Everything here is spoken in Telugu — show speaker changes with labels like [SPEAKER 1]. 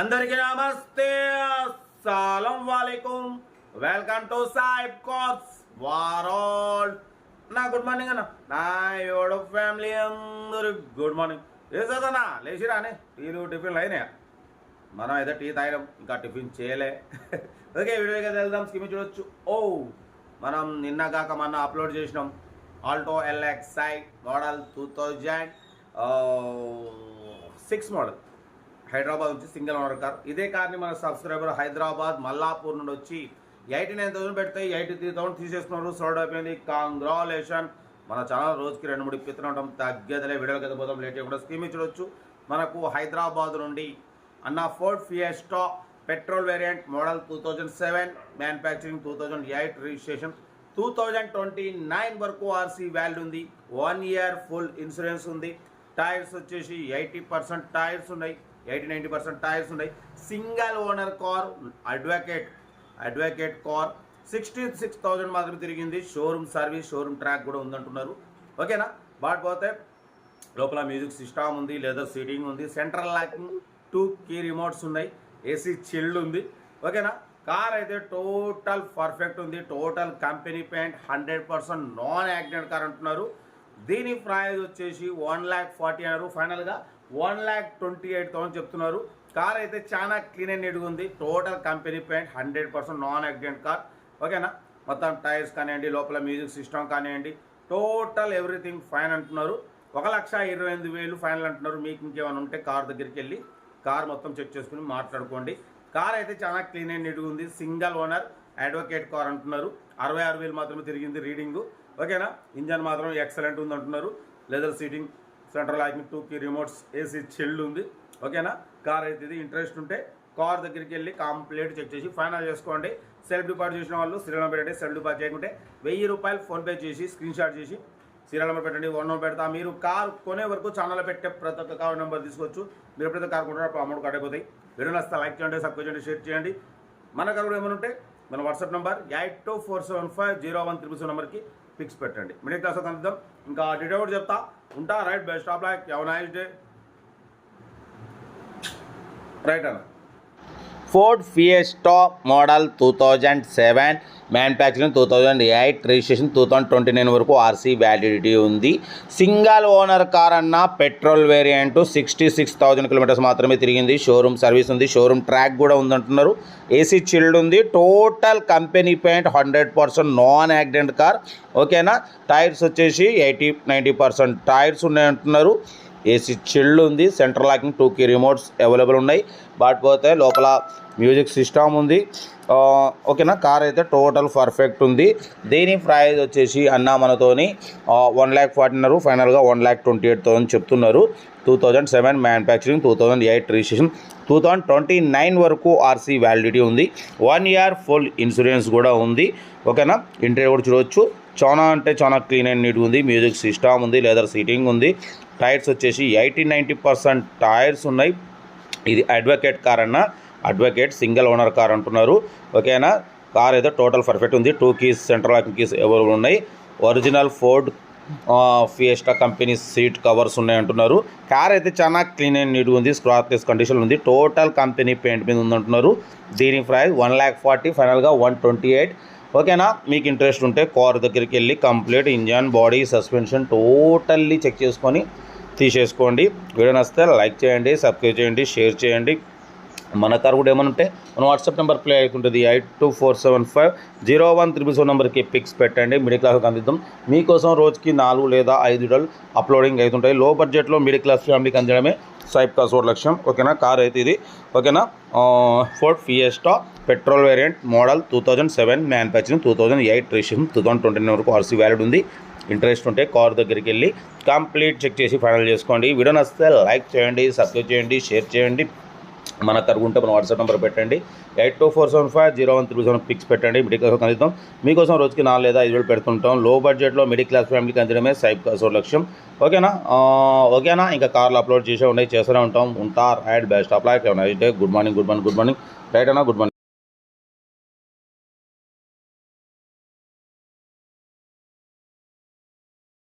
[SPEAKER 1] అందరికీ నమస్తే. అస్సలం వాలేకుం. వెల్కమ్ టు సాయిబ్ కాప్స్ వారాల్ నా గుడ్ మార్నింగ్ అన్న. నా యోడ ఫ్యామిలీ అందరు గుడ్ మార్నింగ్. ఏ చదవనా లేచిరానే టీలు టిఫిన్లు అయినాయా? మనం అయితే టీ తాగడం ఇంకా టిఫిన్ చేయలే. ఓకే వీడియోకి వెళ్దాం. స్కిమ్ చూడొచ్చు. ఓ మనం నిన్న కాక మొన్న అప్లోడ్ చేసినాం. Alto LXI model two thousand six model. Hyderabad నుంచి సింగిల్ ఓనర్ కార్. ఇదే కార్ని మన సబ్స్క్రైబర్ హైదరాబాద్ మల్లాపూర్ నుండి వచ్చి ఎయిటీ నైన్ థౌసండ్ పెడితే ఎయిటీ త్రీ థౌసండ్ తీసేస్తున్నారు. సోల్డ్ అయిపోయింది. కాంగ్రాలేషన్ మన ఛానల్ రోజుకి రెండు మూడు ఇప్పిస్తూనే ఉంటాం తగ్గేదలే. వీడియోకి అయితే పోతాం లేట్ కూడా స్కీమ్ చూడొచ్చు. మనకు హైదరాబాద్ నుండి అన్న Ford Fiesta petrol variant model two thousand seven manufacturing two thousand eight registration. Two thousand twenty nine వరకు ఆర్సీ వ్యాల్యూ ఉంది. వన్ ఇయర్ ఫుల్ ఇన్సూరెన్స్ ఉంది. టైర్స్ వచ్చేసి ఎయిటీ పర్సెంట్ టైర్స్ ఉన్నాయి. ఎయిటీ నైంటీ పర్సెంట్ టైర్స్ ఉన్నాయి. Single owner car advocate advocate car. Sixty six thousand మాత్రమే తిరిగింది. షోరూమ్ సర్వీస్ షోరూమ్ ట్రాక్ కూడా ఉందంటున్నారు. ఓకేనా? బాట్ పోతే లోపల మ్యూజిక్ సిస్టమ్ ఉంది లెదర్ సీటింగ్ ఉంది central locking two key remotes ఉన్నాయి. ఏసీ చిల్డ్ ఉంది. ఓకేనా? కార్ అయితే టోటల్ పర్ఫెక్ట్ ఉంది. Total company paint hundred percent non accident car అంటున్నారు. దీని ప్రైజ్ వచ్చేసి వన్ ల్యాక్ ఫార్టీ అన్నారు ఫైనల్గా one lakh twenty eight thousand చెప్తున్నారు. కార్ అయితే చాలా క్లీన్ అండ్ నీట్గా ఉంది. Total company paint hundred percent non accident car. ఓకేనా? మొత్తం టైర్స్ కానివ్వండి లోపల మ్యూజిక్ సిస్టమ్ కానివ్వండి టోటల్ ఎవ్రీథింగ్ ఫైన్ అంటున్నారు. ఒక లక్ష ఇరవై ఎనిమిది వేలు ఫైనల్ అంటున్నారు. మీకు ఇంకేమైనా ఉంటే కార్ దగ్గరికి వెళ్ళి కార్ మొత్తం చెక్ చేసుకుని మాట్లాడుకోండి. కార్ అయితే చాలా క్లీన్ అండ్ నీట్గా ఉంది. సింగల్ ఓనర్ అడ్వకేట్ కార్ అంటున్నారు. అరవై ఆరు వేలు మాత్రమే తిరిగింది రీడింగు. ఓకేనా? ఇంజన్ మాత్రం ఎక్సలెంట్ ఉంది అంటున్నారు leather seating central locking two remotes AC chilled ఉంది. ఓకేనా? కార్ అయితే ఇది ఇంట్రెస్ట్ ఉంటే కార్ దగ్గరికి వెళ్ళి కంప్లీట్ చెక్ చేసి ఫైనల్ చేసుకోండి. సెల్ఫ్ డిపాజిట్ చేసిన వాళ్ళు సీరియల్ నెంబర్ పెట్టండి. సెల్ఫ్ డిపాజిట్ చేయకుంటే వెయ్యి రూపాయలు ఫోన్పే చేసి స్క్రీన్ షాట్ చేసి సీరియల్ నెంబర్ పెట్టండి. వన్ నెంబర్ పెడతా. మీరు కార్ కొనే వరకు ఛానల్ పెట్టే ప్రతి ఒక్క కార్ నెంబర్ తీసుకోవచ్చు. మీరు ప్రతి కార్ కొంటారు అప్పుడు అమౌంట్ కట్టకపోతాయి వీడియో నస్తా లైక్ చేయండి సబ్స్క్రైబ్ చేయండి షేర్ చేయండి. మన కార్ కూడా ఏమైనా ఉంటే మన WhatsApp number eight two four seven five zero one triple seven నెంబర్కి ఫిక్స్ పెట్టండి. మిడిల్ క్లాస్ కలుద్దాం. ఇంకా డీటెయిల్ కూడా చెప్తా? ఉంటా right best of like. Ever nice day right అన్న.
[SPEAKER 2] Ford Fiesta model two thousand seven manufacturing two thousand eight registration two thousand twenty nine వరకు ఆర్సీ వ్యాలిడిటీ ఉంది. సింగల్ ఓనర్ కార్ అన్న petrol variant sixty six thousand kilometres మాత్రమే తిరిగింది. షోరూమ్ సర్వీస్ ఉంది. షోరూమ్ ట్రాక్ కూడా ఉందంటున్నారు. ఏసీ చిల్డ్ ఉంది. Total company paint hundred percent non accident car. ఓకేనా? టైర్స్ వచ్చేసి ఎయిటీ నైంటీ పర్సెంట్ టైర్స్ ఉన్నాయంటున్నారు. ఏసీ చిల్డ్ ఉంది. Central locking two key remotes available ఉన్నాయి. బాట్ పోతే లోపల మ్యూజిక్ సిస్టమ్ ఉంది. ఓకేనా? కార్ అయితే టోటల్ పర్ఫెక్ట్ ఉంది. దీని ప్రైజ్ వచ్చేసి అన్న మనతోని వన్ ల్యాక్ ఫార్టీన్నర ఫైనల్గా one lakh twenty eight thousand చెప్తున్నారు. Two thousand seven manufacturing two thousand eight registration two thousand twenty nine వరకు ఆర్సీ వ్యాలిడిటీ ఉంది. వన్ ఇయర్ ఫుల్ ఇన్సూరెన్స్ కూడా ఉంది. ఓకేనా? ఇంటీరియర్ కూడా చూడవచ్చు చాలా అంటే చాలా క్లీన్ అండ్ నీట్గా ఉంది. మ్యూజిక్ సిస్టమ్ ఉంది. లెదర్ సీటింగ్ ఉంది. టైర్స్ వచ్చేసి ఎయిటీ నైంటీ పర్సెంట్ టైర్స్ ఉన్నాయి. ఇది అడ్వకేట్ కార్ అన్న. అడ్వకేట్ సింగిల్ ఓనర్ కార్ అంటున్నారు. ఓకేనా? కార్ అయితే టోటల్ పర్ఫెక్ట్ ఉంది. Two keys central locking keys available ఉన్నాయి. Original Ford Fiesta company seat covers ఉన్నాయి అంటున్నారు. కార్ అయితే చాలా క్లీన్ అండ్ నీట్గా ఉంది. స్క్రాచ్లెస్ కండిషన్ ఉంది. టోటల్ కంపెనీ పెయింట్ మీద ఉందంటున్నారు దీని ప్రైస్ వన్ ల్యాక్ ఫార్టీ ఫైనల్గా వన్ ట్వంటీ ఎయిట్. ఓకేనా? మీకు ఇంట్రెస్ట్ ఉంటే కార్ దగ్గరికి వెళ్ళి complete engine body suspension totally check చేసుకొని తీసేసుకోండి. వీడియో నచ్చితే లైక్ చేయండి సబ్స్క్రైబ్ చేయండి షేర్ చేయండి. మన కార్ కూడా ఏమైనా ఉంటే మన వాట్సాప్ నెంబర్ ప్లే అవుతుంటుంది eight two four seven five zero one triple seven నెంబర్కి పిక్స్ పెట్టండి. మిడిల్ క్లాస్కి అందిద్దాం. మీకోసం రోజుకి నాలుగు లేదా ఐదు వీడియోలు అప్లోడింగ్ అవుతుంటాయి. లో బడ్జెట్లో మిడిల్ క్లాస్ ఫ్యామిలీకి అందించడమే సైప్ కాసోడ్ లక్ష్యం. ఓకేనా? కార్ అయితే ఇది. ఓకేనా? Ford Fiesta petrol variant model two thousand seven manufacturing two thousand eight registration two thousand twenty nine వరకు ఆర్సీ వ్యాలిడ్ ఉంది. ఇంట్రెస్ట్ ఉంటే కార్ దగ్గరికి వెళ్ళి కంప్లీట్ చెక్ చేసి ఫైనల్ చేసుకోండి. వీడియో నచ్చితే లైక్ చేయండి సబ్స్క్రైబ్ చేయండి షేర్ చేయండి. మన కరుగుంటే మన వాట్సాప్ నెంబర్ పెట్టండి. Eight two four seven five zero one three seven fix పెట్టండి. మిడిల్ క్లాస్ అందిద్దాం. మీకోసం రోజుకి నాలుగు లేదా ఐదు వేలు పెడుతుంటాం. లో బడ్జెట్లో మిడిల్ క్లాస్ ఫ్యామిలీకి అందించడమే సైబ్ కాసోర్ లక్ష్యం. ఓకేనా? ఓకేనా? ఇంకా కార్లు అప్లోడ్ చేసే ఉన్నాయి చేస్తూనే ఉంటాం. ఉంటారు యాడ్ best apply good morning good morning good morning. Right అన్నా గుడ్ మార్నింగ్.